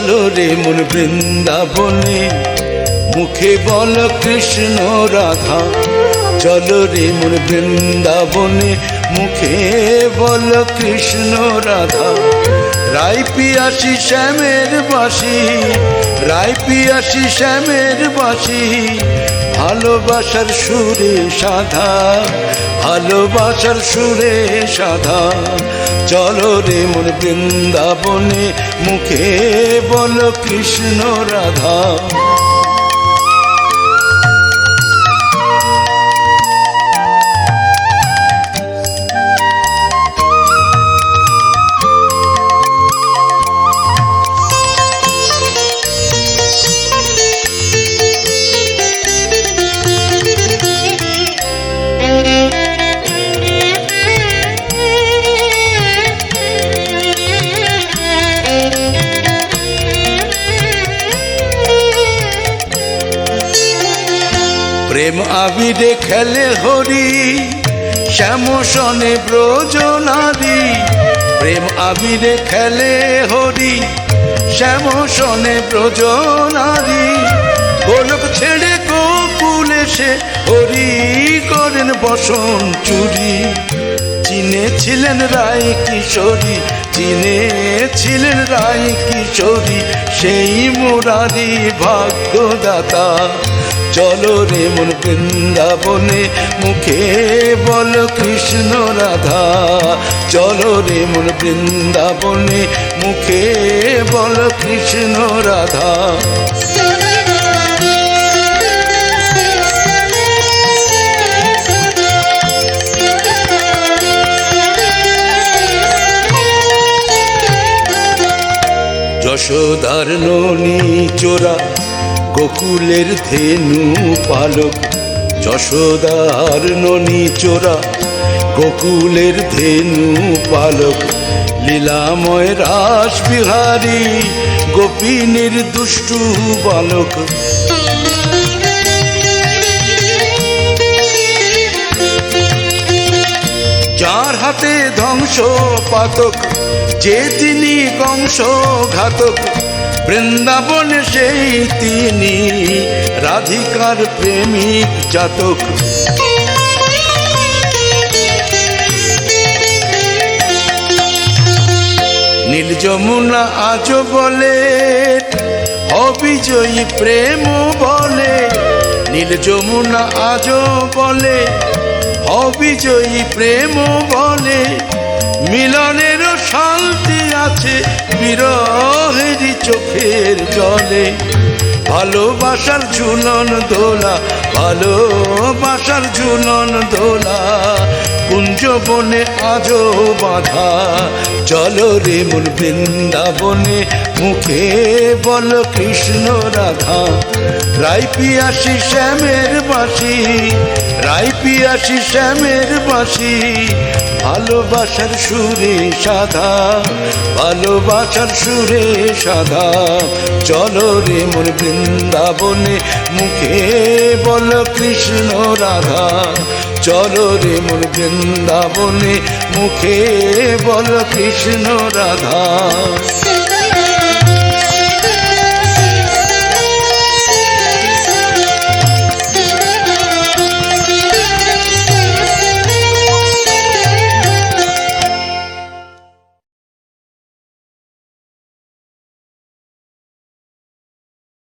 চলো রে মন বৃন্দাবনে, মুখে বল কৃষ্ণ রাধা। চলো রে মন বৃন্দাবনে, মুখে বল কৃষ্ণ রাধা। রায় পিয়াসি শ্যামের বাসি রায় পিয়াসি শ্যামের বাসি ভালোবাসার সুরে সাধা ভালোবাসার সুরে সাধা। চলো রে মন বৃন্দাবনে মুখে বল কৃষ্ণ রাধা। প্রেম আবিরে খেলে হরি শ্যামসনে ব্রজ নারী প্রেম আবিরে খেলে হরি শ্যামসনে ব্রজ নারী গোলক ছেড়ে গোকুল এসে হরি করেন বসন চুরি। চিনেছিলেন রায় কিশোরী, চিনেছিলেন রায় কিশোরী, সেই মুরারি ভাগ্যদাতা। চলো রে মন বৃন্দাবনে, মুখে বল কৃষ্ণ রাধা। চলো রে মন বৃন্দাবনে, মুখে বল কৃষ্ণ রাধা। যশোদার ননি চোরা গোকুলের ধেনু পালক, যশোদার ননি চোরা। গোকুলের ধেনু পালক, লীলাময় রাস বিহারী গোপিনীর দুষ্টু বালক। যার হাতে ধ্বংস পাতক যে তিনি কংস ঘাতক বৃন্দাবনে সেই তিনি, রাধিকার প্রেমিক জাতক। নীল যমুনা আজ বলে, অবিজয়ী প্রেম বলে। নীল যমুনা আজ বলে, অবিজয়ী প্রেম বলে। মিলনেরও শান্তি আছে বিরহেরই চোখের জলে। ভালোবাসার ঝুলন দোলা, ভালোবাসার ঝুলন দোলা। কুঞ্জ বনে আজও বাধা, চলো রে মন বৃন্দাবনে, মুখে বল কৃষ্ণ রাধা। রাই পিয়াসি শ্যামের বাসি রাই পিয়াসি শ্যামের বাসি ভালোবাসার সুরে সাধা ভালোবাসার সুরে সাধা চলো রে মোর বৃন্দাবনে, মুখে বল কৃষ্ণ রাধা। চলো রে মোর বৃন্দাবনে, মুখে বল কৃষ্ণ রাধা।